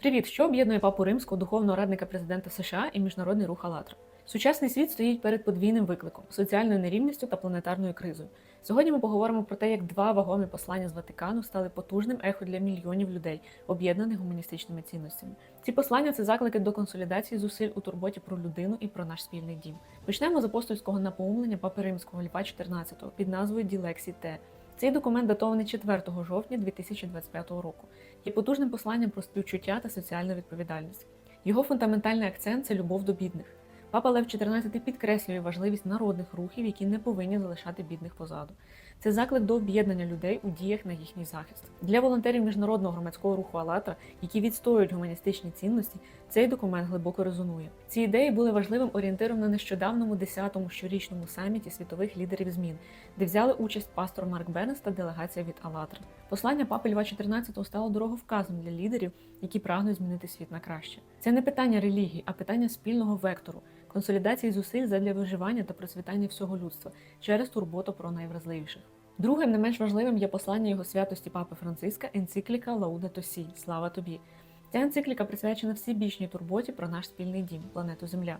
Привіт, що об'єднує папу римського духовного радника президента США і міжнародний рух «АЛЛАТРА»? Сучасний світ стоїть перед подвійним викликом соціальною нерівністю та планетарною кризою. Сьогодні ми поговоримо про те, як два вагомі послання з Ватикану стали потужним ехо для мільйонів людей, об'єднаних гуманістичними цінностями. Ці послання це заклики до консолідації зусиль у турботі про людину і про наш спільний дім. Почнемо з апостольського напоумлення папи римського Льва XIV під назвою Ділексі Те. Цей документ датований 4 жовтня 2025 року. Є потужним посланням про співчуття та соціальну відповідальність. Його фундаментальний акцент це любов до бідних. Папа Лев XIV підкреслює важливість народних рухів, які не повинні залишати бідних позаду. Це заклик до об'єднання людей у діях на їхній захист. Для волонтерів міжнародного громадського руху «АЛЛАТРА», які відстоюють гуманістичні цінності, цей документ глибоко резонує. Ці ідеї були важливим орієнтиром на нещодавному 10-му щорічному саміті світових лідерів змін, де взяли участь пастор Марк Бернес та делегація від «АЛЛАТРА». Послання папи Льва XIV стало дороговказом для лідерів, які прагнуть змінити світ на краще. Це не питання релігії, а питання спільного вектору, консолідації зусиль задля виживання та процвітання всього людства через турботу про найвразливіших. Другим не менш важливим є послання його святості Папи Франциска енцикліка Лауда Сі Слава тобі. Ця енцикліка присвячена всебічній турботі про наш спільний дім, планету Земля.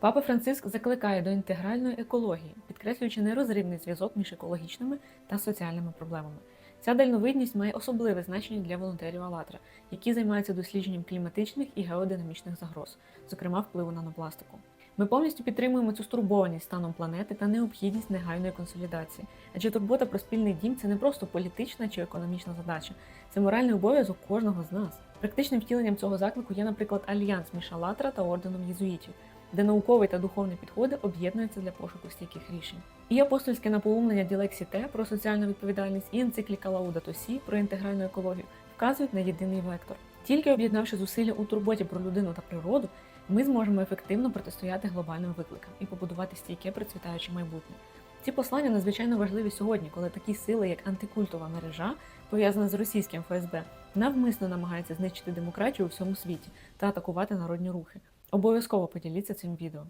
Папа Франциск закликає до інтегральної екології, підкреслюючи нерозривний зв'язок між екологічними та соціальними проблемами. Ця дальновидність має особливе значення для волонтерів «АЛЛАТРА», які займаються дослідженням кліматичних і геодинамічних загроз, зокрема впливу нанопластику. Ми повністю підтримуємо цю стурбованість станом планети та необхідність негайної консолідації. Адже турбота про спільний дім це не просто політична чи економічна задача, це моральний обов'язок кожного з нас. Практичним втіленням цього заклику є, наприклад, альянс між «АЛЛАТРА» та орденом єзуїтів, де науковий та духовні підходи об'єднуються для пошуку стійких рішень. І апостольське напоумлення Ділексі Те про соціальну відповідальність, і енцикліка Лауда Тосі про інтегральну екологію вказують на єдиний вектор. Тільки об'єднавши зусилля у турботі про людину та природу, ми зможемо ефективно протистояти глобальним викликам і побудувати стійке процвітаюче майбутнє. Ці послання надзвичайно важливі сьогодні, коли такі сили, як антикультова мережа, пов'язана з російським ФСБ, навмисно намагаються знищити демократію у всьому світі та атакувати народні рухи. Обов'язково поділіться цим відео.